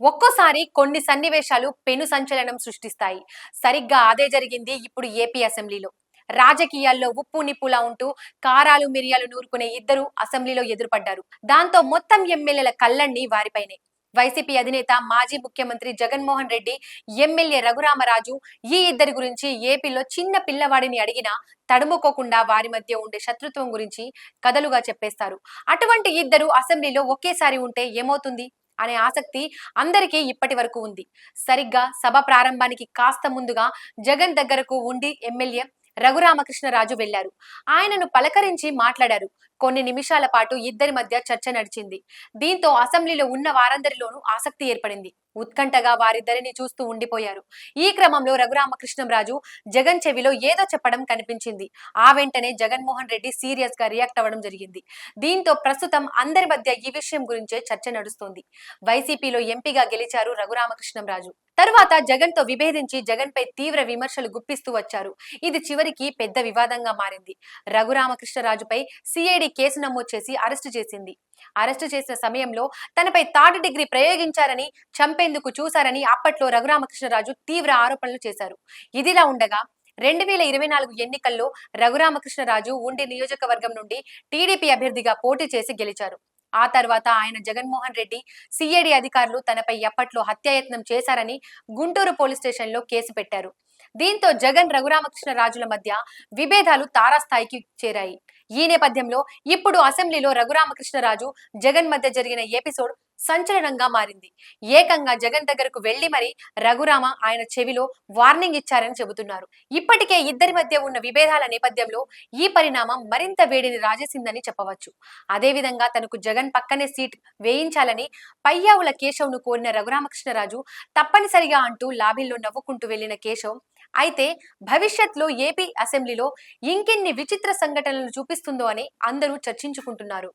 ఒక్కోసారి కొన్ని సన్నివేశాలు పెను సంచలనం సృష్టిస్తాయి. సరిగ్గా అదే జరిగింది ఇప్పుడు ఏపీ అసెంబ్లీలో. రాజకీయాల్లో ఉప్పు నిప్పులా ఉంటూ కారాలు మిరియాలు నూరుకునే ఇద్దరు అసెంబ్లీలో ఎదురుపడ్డారు. దాంతో మొత్తం ఎమ్మెల్యేల కళ్ళన్ని వారిపైనే. వైసీపీ అధినేత మాజీ ముఖ్యమంత్రి జగన్మోహన్ రెడ్డి ఎమ్మెల్యే రఘురామరాజు ఈ ఇద్దరి గురించి ఏపీలో చిన్న పిల్లవాడిని అడిగినా తడుముకోకుండా వారి మధ్య ఉండే శత్రుత్వం గురించి కథలుగా చెప్పేస్తారు. అటువంటి ఇద్దరు అసెంబ్లీలో ఒకేసారి ఉంటే ఏమవుతుంది? అనే ఆసక్తి అందరికీ ఇప్పటి వరకు ఉంది. సరిగ్గా సభ ప్రారంభానికి కాస్త ముందుగా జగన్ దగ్గరకు ఉండి ఎమ్మెల్యే రఘురామకృష్ణరాజు వెళ్ళారు ఆయనను పలకరించి మాట్లాడారు. కొన్ని నిమిషాల పాటు ఇద్దరి మధ్య చర్చ నడిచింది. దీంతో అసెంబ్లీలో ఉన్న వారందరిలోనూ ఆసక్తి ఏర్పడింది. ఉత్కంఠగా వారిద్దరిని చూస్తూ ఉండిపోయారు. ఈ క్రమంలో రఘురామకృష్ణంరాజు జగన్ చెవిలో ఏదో చెప్పడం కనిపించింది. ఆ వెంటనే జగన్మోహన్ రెడ్డి సీరియస్గా రియాక్ట్ అవ్వడం జరిగింది. దీంతో ప్రస్తుతం అందరి మధ్య ఈ విషయం గురించే చర్చ నడుస్తోంది. వైసీపీలో ఎంపీగా గెలిచారు రఘురామకృష్ణంరాజు. తరువాత జగన్తో విభేదించి జగన్ పై తీవ్ర విమర్శలు గుప్పిస్తూ వచ్చారు. ఇది చివరికి పెద్ద వివాదంగా మారింది. రఘురామకృష్ణరాజుపై సిఐడి కేసు నమోదు చేసి అరెస్టు చేసింది. అరెస్టు చేసిన సమయంలో తనపై థర్డ్ డిగ్రీ ప్రయోగించారని చంపేందుకు చూశారని అప్పట్లో రఘురామకృష్ణరాజు తీవ్ర ఆరోపణలు చేశారు. ఇదిలా ఉండగా రెండు వేల ఇరవై నాలుగు ఎన్నికల్లో రఘురామకృష్ణరాజు ఉండి నియోజకవర్గం నుండి టీడీపీ అభ్యర్థిగా పోటీ చేసి గెలిచారు. ఆ తర్వాత ఆయన జగన్మోహన్ రెడ్డి సిఐడి అధికారులు తనపై ఎప్పట్లో హత్యాయత్నం చేశారని గుంటూరు పోలీస్ స్టేషన్లో కేసు పెట్టారు. దీంతో జగన్ రఘురామకృష్ణరాజుల మధ్య విభేదాలు తారాస్థాయికి చేరాయి. ఈ నేపథ్యంలో ఇప్పుడు అసెంబ్లీలో రఘురామకృష్ణరాజు జగన్ మధ్య జరిగిన ఎపిసోడ్ సంచలనంగా మారింది. ఏకంగా జగన్ దగ్గరకు వెళ్ళి మరి రఘురామ ఆయన చెవిలో వార్నింగ్ ఇచ్చారని చెబుతున్నారు. ఇప్పటికే ఇద్దరి మధ్య ఉన్న విభేదాల నేపథ్యంలో ఈ పరిణామం మరింత వేడిని రాజేసిందని చెప్పవచ్చు. అదేవిధంగా తనకు జగన్ పక్కనే సీట్ వేయించాలని పయ్యావుల కేశవ్ను కోరిన రఘురామకృష్ణరాజు తప్పనిసరిగా అంటూ లాబీల్లో నవ్వుకుంటూ వెళ్ళిన కేశవ్ అయితే భవిష్యత్లో ఏపీ అసెంబ్లీలో ఇంకెన్ని విచిత్ర సంఘటనలు చూపిస్తుందో అని అందరూ చర్చించుకుంటున్నారు.